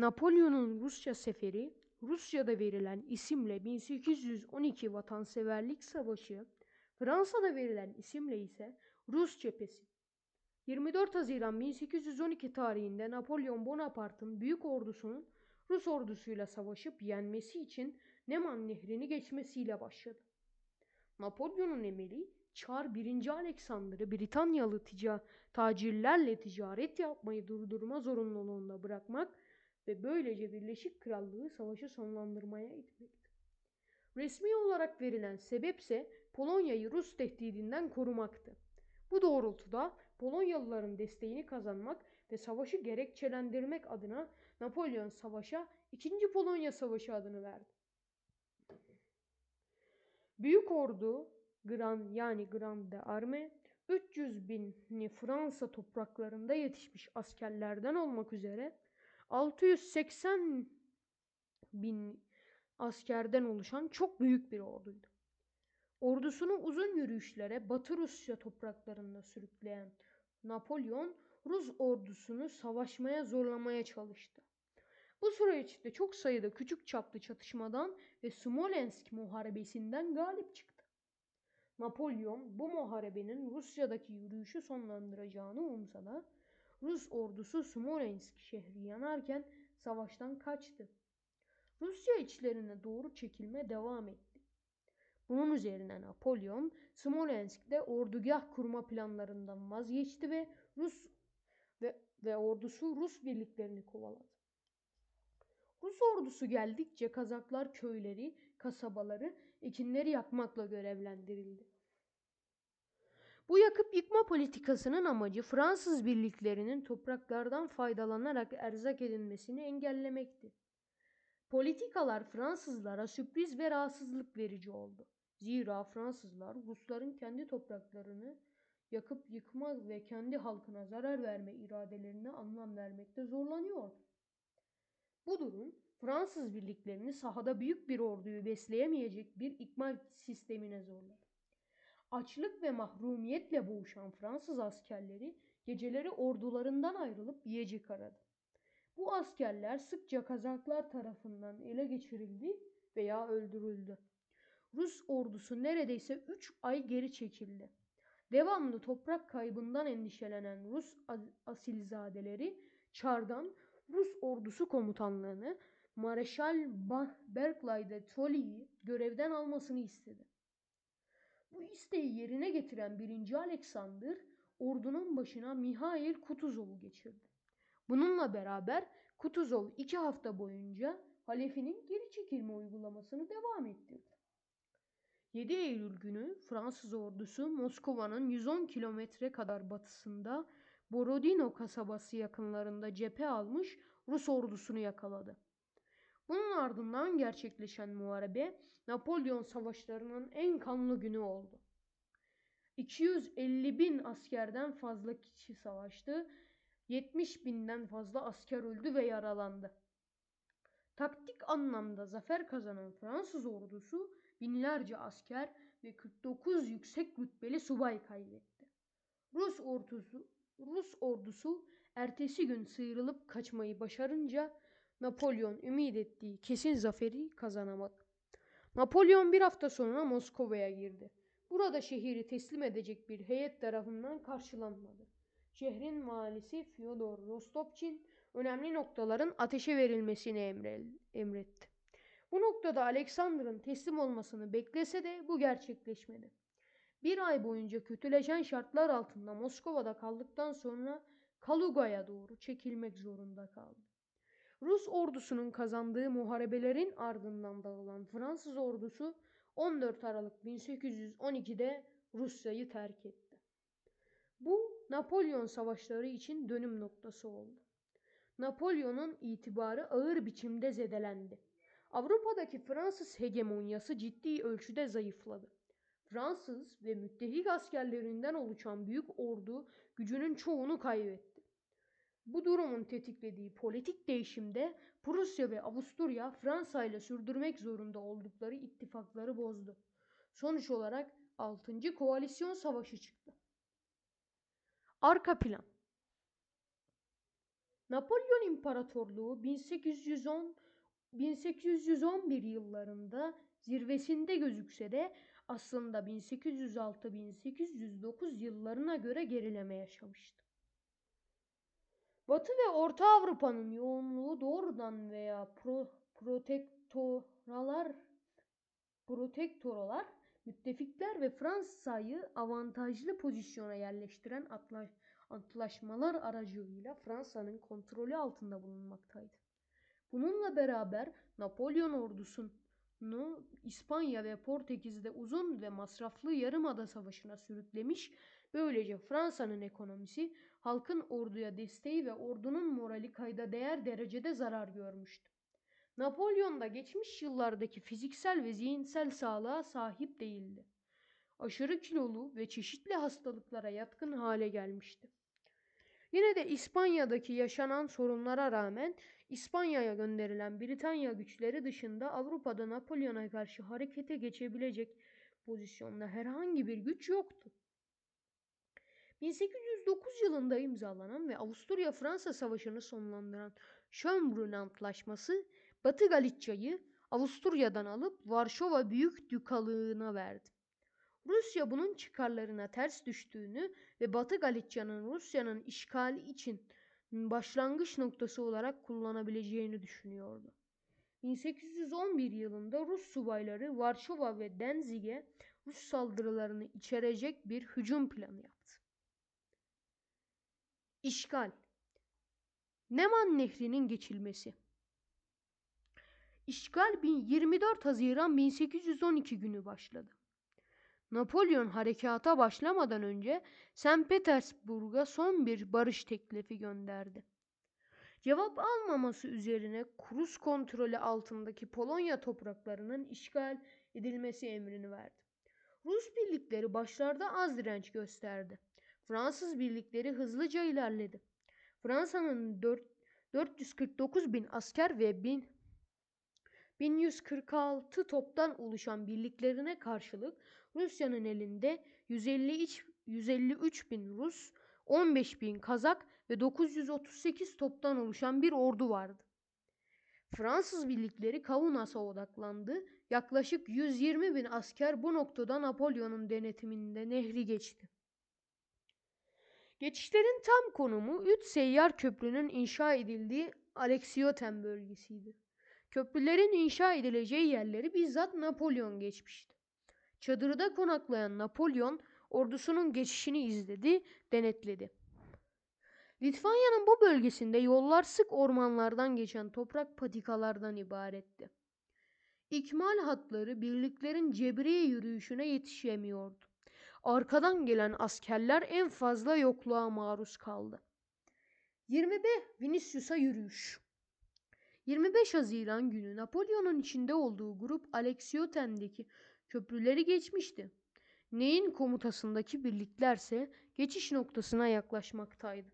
Napolyon'un Rusya seferi, Rusya'da verilen isimle 1812 Vatanseverlik Savaşı, Fransa'da verilen isimle ise Rus Cephesi. 24 Haziran 1812 tarihinde Napolyon Bonaparte'ın büyük ordusunun Rus ordusuyla savaşıp yenmesi için Neman Nehri'ni geçmesiyle başladı. Napolyon'un emiri Çar 1. Alexander'ı Britanyalı tica tacirlerle ticaret yapmayı durdurma zorunluluğunda bırakmak ve böylece Birleşik Krallığı savaşı sonlandırmaya itmekti. Resmi olarak verilen sebepse Polonya'yı Rus tehdidinden korumaktı. Bu doğrultuda Polonyalıların desteğini kazanmak ve savaşı gerekçelendirmek adına Napolyon savaşa 2. Polonya Savaşı adını verdi. Büyük ordu Gran yani Grande Arme 300 binli Fransa topraklarında yetişmiş askerlerden olmak üzere 680 bin askerden oluşan çok büyük bir orduydu. Ordusunu uzun yürüyüşlere Batı Rusya topraklarında sürükleyen Napolyon Rus ordusunu savaşmaya zorlamaya çalıştı. Bu süreçte çok sayıda küçük çaplı çatışmadan ve Smolensk muharebesinden galip çıktı. Napolyon bu muharebenin Rusya'daki yürüyüşü sonlandıracağını umsa da Rus ordusu Smolensk şehri yanarken savaştan kaçtı. Rusya içlerine doğru çekilme devam etti. Bunun üzerine Napolyon Smolensk'te ordugah kurma planlarından vazgeçti ve Rus ve, ve ordusu Rus birliklerini kovaladı. Rus ordusu geldikçe Kazaklar köyleri, kasabaları, ekinleri yakmakla görevlendirildi. Bu yakıp yıkma politikasının amacı Fransız birliklerinin topraklardan faydalanarak erzak edinmesini engellemekti. Politikalar Fransızlara sürpriz ve rahatsızlık verici oldu. Zira Fransızlar Rusların kendi topraklarını yakıp yıkma ve kendi halkına zarar verme iradelerine anlam vermekte zorlanıyordu. Bu durum Fransız birliklerini sahada büyük bir orduyu besleyemeyecek bir ikmal sistemine zorladı. Açlık ve mahrumiyetle boğuşan Fransız askerleri geceleri ordularından ayrılıp yiyecek aradı. Bu askerler sıkça Kazaklar tarafından ele geçirildi veya öldürüldü. Rus ordusu neredeyse 3 ay geri çekildi. Devamlı toprak kaybından endişelenen Rus asilzadeleri Çar'dan Rus ordusu komutanlığını Mareşal Barclay de Tolly'yi görevden almasını istedi. Bu isteği yerine getiren 1. Alexander ordunun başına Mihail Kutuzov'u geçirdi. Bununla beraber Kutuzov iki hafta boyunca halefinin geri çekilme uygulamasını devam ettirdi. 7 Eylül günü Fransız ordusu Moskova'nın 110 kilometre kadar batısında Borodino kasabası yakınlarında cephe almış Rus ordusunu yakaladı. Bunun ardından gerçekleşen muharebe Napolyon savaşlarının en kanlı günü oldu. 250 bin askerden fazla kişi savaştı. 70 binden fazla asker öldü ve yaralandı. Taktik anlamda zafer kazanan Fransız ordusu binlerce asker ve 49 yüksek rütbeli subay kaybetti. Rus ordusu Rus ordusu ertesi gün sıyrılıp kaçmayı başarınca Napolyon ümit ettiği kesin zaferi kazanamadı. Napolyon bir hafta sonra Moskova'ya girdi. Burada şehri teslim edecek bir heyet tarafından karşılanmadı. Şehrin valisi Fyodor Rostopçin önemli noktaların ateşe verilmesini emretti. Bu noktada Alexander'ın teslim olmasını beklese de bu gerçekleşmedi. Bir ay boyunca kötüleşen şartlar altında Moskova'da kaldıktan sonra Kaluga'ya doğru çekilmek zorunda kaldı. Rus ordusunun kazandığı muharebelerin ardından dağılan Fransız ordusu 14 Aralık 1812'de Rusya'yı terk etti. Bu Napolyon savaşları için dönüm noktası oldu. Napolyon'un itibarı ağır biçimde zedelendi. Avrupa'daki Fransız hegemonyası ciddi ölçüde zayıfladı. Fransız ve müttefik askerlerinden oluşan büyük ordu gücünün çoğunu kaybetti. Bu durumun tetiklediği politik değişimde Prusya ve Avusturya Fransa ile sürdürmek zorunda oldukları ittifakları bozdu. Sonuç olarak 6. Koalisyon Savaşı çıktı. Arka plan Napolyon İmparatorluğu 1810 1811 yıllarında zirvesinde gözükse de aslında 1806-1809 yıllarına göre gerileme yaşamıştı. Batı ve Orta Avrupa'nın yoğunluğu doğrudan veya pro, protektoralar protektoralar, müttefikler ve Fransa'yı avantajlı pozisyona yerleştiren atla- antlaşmalar aracılığıyla Fransa'nın kontrolü altında bulunmaktaydı. Bununla beraber Napolyon ordusunu İspanya ve Portekiz'de uzun ve masraflı Yarımada Savaşı'na sürüklemiş, böylece Fransa'nın ekonomisi, halkın orduya desteği ve ordunun morali kayda değer derecede zarar görmüştü. Napolyon da geçmiş yıllardaki fiziksel ve zihinsel sağlığa sahip değildi. Aşırı kilolu ve çeşitli hastalıklara yatkın hale gelmişti. Yine de İspanya'daki yaşanan sorunlara rağmen İspanya'ya gönderilen Britanya güçleri dışında Avrupa'da Napolyon'a karşı harekete geçebilecek pozisyonda herhangi bir güç yoktu. 1809 yılında imzalanan ve Avusturya-Fransa Savaşı'nı sonlandıran Schönbrunn Antlaşması Batı Galicia'yı Avusturya'dan alıp Varşova Büyük Dükalığına verdi. Rusya bunun çıkarlarına ters düştüğünü ve Batı Galicia'nın Rusya'nın işgali için başlangıç noktası olarak kullanabileceğini düşünüyordu. 1811 yılında Rus subayları Varşova ve Danzig'e Rus saldırılarını içerecek bir hücum planı yaptı. İşgal Neman Nehri'nin geçilmesi İşgal 24 Haziran 1812 günü başladı. Napolyon harekata başlamadan önce St. Petersburg'a son bir barış teklifi gönderdi. Cevap almaması üzerine Rus kontrolü altındaki Polonya topraklarının işgal edilmesi emrini verdi. Rus birlikleri başlarda az direnç gösterdi. Fransız birlikleri hızlıca ilerledi. Fransa'nın 4, 449 bin asker ve 1000 1146 toptan oluşan birliklerine karşılık Rusya'nın elinde 153, 153 bin Rus, 15 bin Kazak ve 938 toptan oluşan bir ordu vardı. Fransız birlikleri Kaunas'a odaklandı. Yaklaşık 120 bin asker bu noktada Napolyon'un denetiminde nehri geçti. Geçişlerin tam konumu üç seyyar köprünün inşa edildiği Alexioten bölgesiydi. Köprülerin inşa edileceği yerleri bizzat Napolyon geçmişti. Çadırda konaklayan Napolyon ordusunun geçişini izledi, denetledi. Litvanya'nın bu bölgesinde yollar sık ormanlardan geçen toprak patikalardan ibaretti. İkmal hatları birliklerin cebriye yürüyüşüne yetişemiyordu. Arkadan gelen askerler en fazla yokluğa maruz kaldı. 25 Vinicius'a yürüyüş 25 Haziran günü Napolyon'un içinde olduğu grup Alexioten'deki köprüleri geçmişti. Neyin komutasındaki birliklerse geçiş noktasına yaklaşmaktaydı.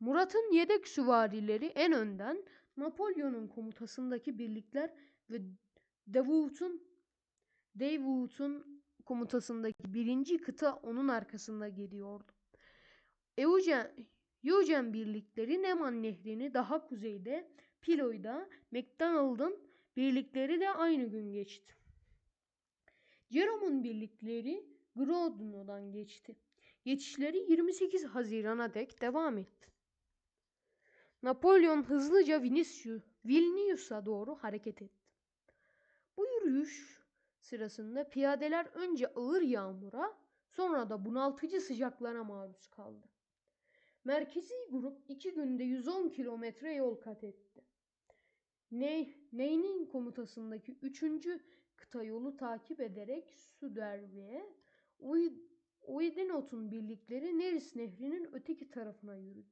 Murat'ın yedek süvarileri en önden, Napolyon'un komutasındaki birlikler ve Davut'un Davut'un komutasındaki birinci kıta onun arkasında geliyordu. Eugen, Eugen birlikleri Neman Nehri'ni daha kuzeyde, Pilo'da, McDonald'ın birlikleri de aynı gün geçti. Jerome'un birlikleri Grodno'dan geçti. Geçişleri 28 Haziran'a dek devam etti. Napolyon hızlıca Vilnius'a doğru hareket etti. Bu yürüyüş sırasında piyadeler önce ağır yağmura, sonra da bunaltıcı sıcaklara maruz kaldı. Merkezi grup iki günde 110 kilometre yol kat etti. Ney, Ney'nin komutasındaki 3. kıta yolu takip ederek Suderve'ye, Uydinot'un birlikleri Neris Nehri'nin öteki tarafına yürüdü.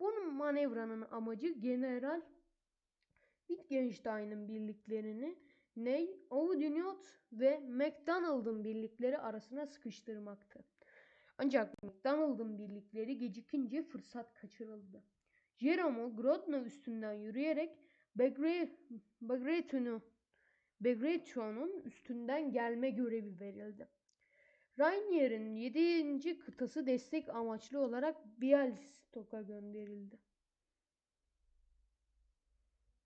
Bu manevranın amacı General Wittgenstein'ın birliklerini Ney, Oudinot ve McDonald'ın birlikleri arasına sıkıştırmaktı. Ancak McDonald'ın birlikleri gecikince fırsat kaçırıldı. Jerome Grodno üstünden yürüyerek Bagration üstünden gelme görevi verildi. Rainier'in 7. kıtası destek amaçlı olarak Bialystok'a gönderildi.